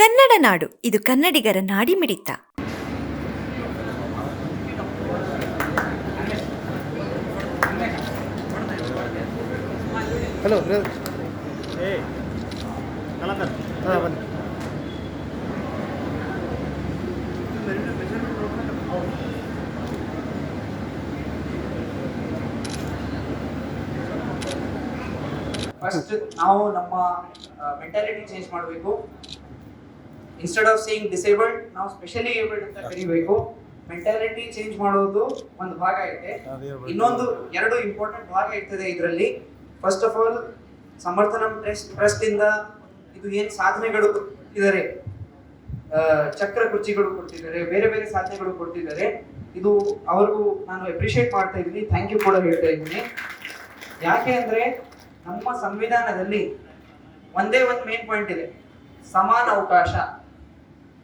ಕನ್ನಡ ನಾಡು. ಇದು ಕನ್ನಡಿಗರ ನಾಡಿಮಿಡಿತ ಹಲೋ ಏ ಕಲಂದರ್ ಹಾಂ ಬನ್ನಿ. ಫಸ್ಟ್ ನಾವು ನಮ್ಮ ಮೆಂಟಾಲಿಟಿ ಚೇಂಜ್ ಮಾಡಬೇಕು. ಇನ್ಸ್ಟೆಡ್ ಆಫ್ ಸೇಯಿಂಗ್ ಡಿಸೇಬಲ್ಡ್ ನಾವು ಸ್ಪೆಷಲಿ ಏಬಲ್ಡ್ ಅಂತ ಕರಿಬೇಕು. ಮೆಂಟಾಲಿಟಿ ಚೇಂಜ್ ಮಾಡೋದು ಒಂದು ಭಾಗ ಐತೆ. ಇನ್ನೊಂದು ಎರಡು ಇಂಪಾರ್ಟೆಂಟ್ ಭಾಗ ಇರ್ತದೆ ಇದರಲ್ಲಿ. First of all Samarthanam trust trust ಇಂದ ಇದು ಏನು ಸಾಧನೆಗಳು ಇದ್ದಾರೆ ಚಕ್ರ ಕುರ್ಚಿಗಳು ಕೊಡ್ತಿದ್ದಾರೆ ಬೇರೆ ಬೇರೆ ಸಾಧನೆಗಳು ಕೊಡ್ತಿದ್ದಾರೆ ಇದು ಅವ್ರಿಗೂ ನಾನು ಅಪ್ರಿಷಿಯೇಟ್ ಮಾಡ್ತಾ ಇದ್ದೀನಿ. ಥ್ಯಾಂಕ್ ಯು ಕೂಡ ಹೇಳ್ತಾ ಇದ್ದೀನಿ. ಯಾಕೆ ಅಂದರೆ ನಮ್ಮ ಸಂವಿಧಾನದಲ್ಲಿ ಒಂದೇ ಒಂದು ಮೇನ್ ಪಾಯಿಂಟ್ ಇದೆ. ಸಮಾನ ಅವಕಾಶ.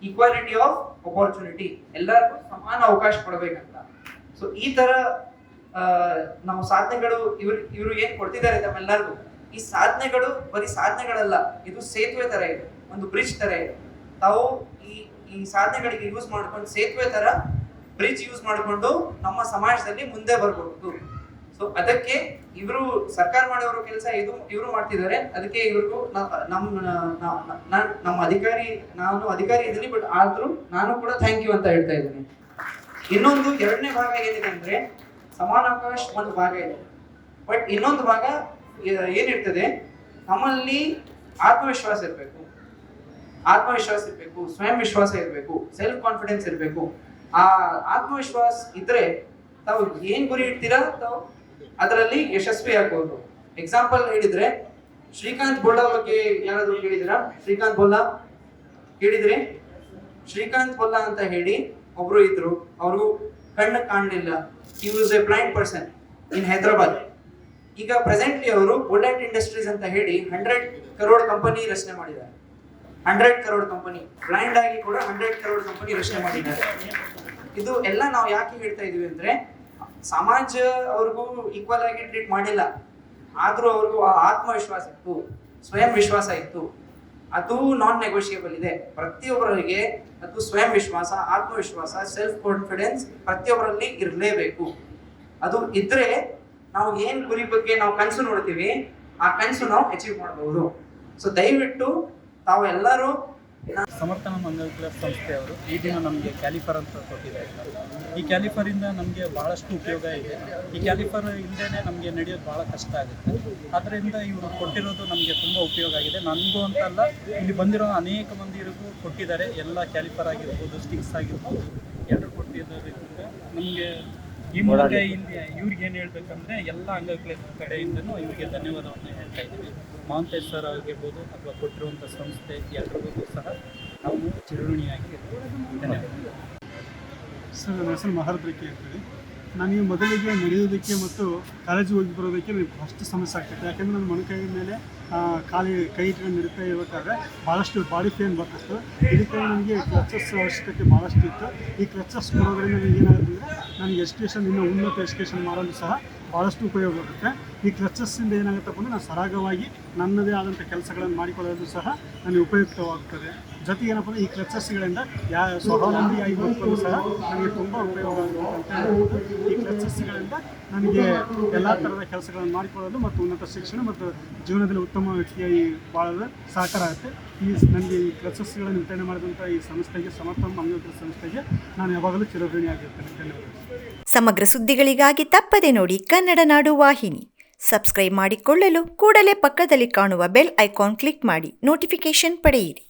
ಈಕ್ವಾಲಿಟಿ ಆಫ್ ಅಪಾರ್ಚುನಿಟಿ ಎಲ್ಲರಿಗೂ ಸಮಾನ ಅವಕಾಶ ಕೊಡಬೇಕಂತ. ಸೊ ಈ ತರ ನಾವು ಸಾಧನೆಗಳು ಇವ್ರು, ಇವರು ಏನ್ ಕೊಡ್ತಿದ್ದಾರೆ ತಮ್ಮೆಲ್ಲರಿಗೂ? ಈ ಸಾಧನೆಗಳು ಬರೀ ಸಾಧನೆಗಳಲ್ಲ, ಇದು ಸೇತುವೆ ತರ ಇದೆ, ಒಂದು ಬ್ರಿಡ್ಜ್ ತರ ಇದೆ. ತಾವು ಈ ಈ ಸಾಧನೆಗಳಿಗೆ ಯೂಸ್ ಮಾಡ್ಕೊಂಡು ಸೇತುವೆ ತರ ಬ್ರಿಡ್ಜ್ ಯೂಸ್ ಮಾಡಿಕೊಂಡು ನಮ್ಮ ಸಮಾಜದಲ್ಲಿ ಮುಂದೆ ಬರ್ಬಹುದು. ಸೊ ಅದಕ್ಕೆ ಇವರು ಸರ್ಕಾರ ಮಾಡೋರು ಕೆಲಸ ಇದು, ಇವರು ಮಾಡ್ತಿದ್ದಾರೆ. ಅದಕ್ಕೆ ಇವ್ರಿಗೂ ನಮ್ಮ ನಮ್ಮ ಅಧಿಕಾರಿ, ನಾನು ಅಧಿಕಾರಿ ಇದ್ದೀನಿ ಬಟ್ ಆದ್ರೂ ನಾನು ಕೂಡ ಥ್ಯಾಂಕ್ ಯು ಅಂತ ಹೇಳ್ತಾ ಇದ್ದೀನಿ. ಇನ್ನೊಂದು ಎರಡನೇ ಭಾಗ ಏನಿದೆ ಅಂದ್ರೆ ಸಮಾನಾವಕಾಶ ಒಂದು ಭಾಗ ಇದೆ. ಬಟ್ ಇನ್ನೊಂದು ಭಾಗ ಏನಿರ್ತದೆ, ನಮ್ಮಲ್ಲಿ ಆತ್ಮವಿಶ್ವಾಸ ಇರಬೇಕು. ಆತ್ಮವಿಶ್ವಾಸ ಇರಬೇಕು, ಸ್ವಯಂ ವಿಶ್ವಾಸ ಇರಬೇಕು ಸೆಲ್ಫ್ ಕಾನ್ಫಿಡೆನ್ಸ್ ಇರಬೇಕು. ಆ ಆತ್ಮವಿಶ್ವಾಸ ಇದ್ರೆ ತಾವು ಏನ್ ಗುರಿ ಇಡ್ತೀರಾ, ತಾವು ಅದರಲ್ಲಿ ಯಶಸ್ವಿ ಆಗ್ಬೋದು ಎಕ್ಸಾಂಪಲ್ ಹೇಳಿದ್ರೆ, ಶ್ರೀಕಾಂತ್ ಬೋಲಾ ಬಗ್ಗೆ ಯಾರಾದ್ರೂ ಕೇಳಿದಿರಾ ಶ್ರೀಕಾಂತ್ ಬೋಲಾ ಕೇಳಿದ್ರಿ, ಶ್ರೀಕಾಂತ್ ಬೋಲಾ ಅಂತ ಹೇಳಿ ಒಬ್ರು ಇದ್ರು. ಅವರು ಕಣ್ಣು ಕಾಣಲಿಲ್ಲ. A blind person in Hyderabad. ಈಗ ಪ್ರೆಸೆಂಟ್ಲಿ ಅವರು ಬುಲೆಟ್ ಇಂಡಸ್ಟ್ರೀಸ್ ಅಂತ ಹೇಳಿ ಹಂಡ್ರೆಡ್ ಕರೋಡ್ ಕಂಪನಿ ರಚನೆ ಮಾಡಿದ್ದಾರೆ. ಹಂಡ್ರೆಡ್ ಕರೋಡ್ ಕಂಪನಿ ಬ್ಲೈಂಡ್ ಆಗಿ ಕೂಡ ಹಂಡ್ರೆಡ್ ಕರೋಡ್ ಕಂಪನಿ ರಚನೆ ಮಾಡಿದ್ದಾರೆ. ಇದು ಎಲ್ಲ ನಾವು ಯಾಕೆ ಹೇಳ್ತಾ ಇದೀವಿ ಅಂದ್ರೆ ಸಮಾಜ ಅವ್ರಿಗೂ ಈಕ್ವಲ್ ಆಗಿ ಟ್ರೀಟ್ ಮಾಡಿಲ್ಲ. ಆದ್ರೂ ಅವ್ರಿಗೂ ಆ ಆತ್ಮವಿಶ್ವಾಸ ಇತ್ತು, ಸ್ವಯಂ ವಿಶ್ವಾಸ ಇತ್ತು. ಅದು ನಾನ್ ನೆಗೋಷಿಯೇಬಲ್ ಇದೆ. ಪ್ರತಿಯೊಬ್ಬರಿಗೆ ಅದು ಸ್ವಯಂ ವಿಶ್ವಾಸ, ಆತ್ಮವಿಶ್ವಾಸ ಸೆಲ್ಫ್ ಕಾನ್ಫಿಡೆನ್ಸ್ ಪ್ರತಿಯೊಬ್ಬರಲ್ಲಿ ಇರಲೇಬೇಕು. ಅದು ಇದ್ರೆ ನಾವು ಏನ್ ಗುರಿ ಬಗ್ಗೆ ನಾವು ಕನಸು ನೋಡ್ತೀವಿ, ಆ ಕನಸು ನಾವು ಅಚೀವ್ ಮಾಡಬಹುದು ಸೊ ದಯವಿಟ್ಟು ತಾವು ಎಲ್ಲರೂ ಸಮರ್ಥನ ಮಂಗಲ್ ಸಂಸ್ಥೆಯವರು ಈ ದಿನ ನಮಗೆ ಕ್ಯಾಲಿಫರ್ ಅಂತ ಕೊಟ್ಟಿದ್ದಾರೆ. ಈ ಕ್ಯಾಲಿಫರಿಂದ ನಮಗೆ ಭಾಳಷ್ಟು ಉಪಯೋಗ ಇದೆ. ಈ ಕ್ಯಾಲಿಫರ್ ಇಲ್ಲದೇ ನಮಗೆ ನಡೆಯೋದು ಭಾಳ ಕಷ್ಟ ಆಗುತ್ತೆ. ಆದ್ದರಿಂದ ಇವರು ಕೊಟ್ಟಿರೋದು ನಮಗೆ ತುಂಬ ಉಪಯೋಗ ಆಗಿದೆ. ನನಗೂ ಅಂತಲ್ಲ, ಇಲ್ಲಿ ಬಂದಿರೋ ಅನೇಕ ಮಂದಿರಿಗೂ ಕೊಟ್ಟಿದ್ದಾರೆ. ಎಲ್ಲ ಕ್ಯಾಲಿಫರ್ ಆಗಿರ್ಬೋದು, ಸ್ಟಿಕ್ಸ್ ಆಗಿರ್ಬೋದು ಎರಡು ಕೊಟ್ಟಿರೋದ್ರಿಂದ ನಮಗೆ ಈ ಮೂಲಕ ಇಲ್ಲಿ ಇವ್ರಿಗೆ ಏನು ಹೇಳ್ಬೇಕಂದ್ರೆ ಎಲ್ಲ ಅಂಗವಿಕಲ ಕಡೆಯಿಂದನೂ ಇವರಿಗೆ ಧನ್ಯವಾದವನ್ನು ಹೇಳ್ತಾ ಇದ್ದೀವಿ. ಮಾಂತೇಶ್ವರ ಸರ್ ಆಗಿರ್ಬೋದು ಅಥವಾ ಕೊಟ್ಟಿರುವಂಥ ಸಂಸ್ಥೆ ಎಲ್ಲರಿಗೂ ಸಹ ನಾವು ಚಿರುಣಿಯಾಗಿ ಧನ್ಯವಾದ ಸರ್ ನನ್ನ ಹೆಸರು ಮಹಾರದ್ರಿಕೆ ಅಂತೇಳಿ ನನಗೆ ಮೊದಲಿಗೆ ನಡೆಯೋದಕ್ಕೆ ಮತ್ತು ಕಾಲೇಜಿಗೆ ಹೋಗಿ ಬರೋದಕ್ಕೆ ನನಗೆ ಫಸ್ಟ್ ಸಮಸ್ಯೆ ಆಗ್ತೈತೆ ಯಾಕಂದರೆ ನನ್ನ ಮೊಣಕೈ ಮೇಲೆ ಕಾಲಿ, ಕೈ ಇಟ್ಕೊಂಡು ನಡೀತಾ ಇರಬೇಕಾದ್ರೆ ಭಾಳಷ್ಟು ಬಾಡಿ ಪೇನ್ ಬರ್ತಿತ್ತು. ಇದಕ್ಕೆ ನನಗೆ ಕ್ಲಚಸ್ ಅವಶ್ಯಕತೆ ಭಾಳಷ್ಟು ಇತ್ತು. ಈ ಕ್ಲಚಸ್ ಕೊಡೋದ್ರಿಂದ ನನಗೆ ಏನಾಗುತ್ತೆ ಅಂದರೆ ನನಗೆ ಎಜುಕೇಷನ್ ಇನ್ನೂ ಉನ್ನತ ಎಜುಕೇಷನ್ ಮಾಡಲು ಸಹ ಭಾಳಷ್ಟು ಉಪಯೋಗ ಆಗುತ್ತೆ. ಈ ಕ್ಲಚಸ್ಸಿಂದ ಏನಾಗುತ್ತಪ್ಪ ಅಂದರೆ ನಾನು ಸರಾಗವಾಗಿ ನನ್ನದೇ ಆದಂಥ ಕೆಲಸಗಳನ್ನು ಮಾಡಿಕೊಳ್ಳೋದು ಸಹ ನನಗೆ ಉಪಯುಕ್ತವಾಗುತ್ತದೆ ಜೊತೆಗೆ ಏನಪ್ಪ ಅಂದರೆ ಈ ಕ್ಲಚಸ್ಗಳಿಂದ ಯಾ ಸ್ವಾವಲಂಬಿಯಾಗಿ ಬದುಕಲು ಸಹ ನನಗೆ ತುಂಬ ಉಪಯೋಗ ಆಗುತ್ತೆ ಈ ಕ್ಲಚಸ್ಗಳಿಂದ ನನಗೆ ಎಲ್ಲ ಥರದ ಕೆಲಸಗಳನ್ನು ಮಾಡಿಕೊಳ್ಳಲು ಮತ್ತು ಉನ್ನತ ಶಿಕ್ಷಣ ಮತ್ತು ಜೀವನದಲ್ಲಿ ಉತ್ತಮ ವ್ಯಕ್ತಿಯಾಗಿ ಬಾಳಲು ಸಹಕಾರ ಆಗುತ್ತೆ. ಈ ನನಗೆ ಈ ಕ್ಲಚಸ್ಗಳನ್ನು ವಿತರಣೆ ಮಾಡಿದಂಥ ಈ ಸಂಸ್ಥೆಗೆ ಸಮರ್ಥ ಮಂಗಳೂರು ಸಂಸ್ಥೆಗೆ ನಾನು ಯಾವಾಗಲೂ ಚಿರಋಣಿಯಾಗಿರ್ತೇನೆ ಧನ್ಯವಾದ ಸಮಗ್ರ ಸುದ್ದಿಗಳಿಗಾಗಿ ತಪ್ಪದೆ ನೋಡಿ ಕನ್ನಡ ನಾಡು ವಾಹಿನಿ. ಸಬ್ಸ್ಕ್ರೈಬ್ ಮಾಡಿಕೊಳ್ಳಲು ಕೂಡಲೇ ಪಕ್ಕದಲ್ಲಿ ಕಾಣುವ ಬೆಲ್ ಐಕಾನ್ ಕ್ಲಿಕ್ ಮಾಡಿ ನೋಟಿಫಿಕೇಶನ್ ಪಡೆಯಿರಿ.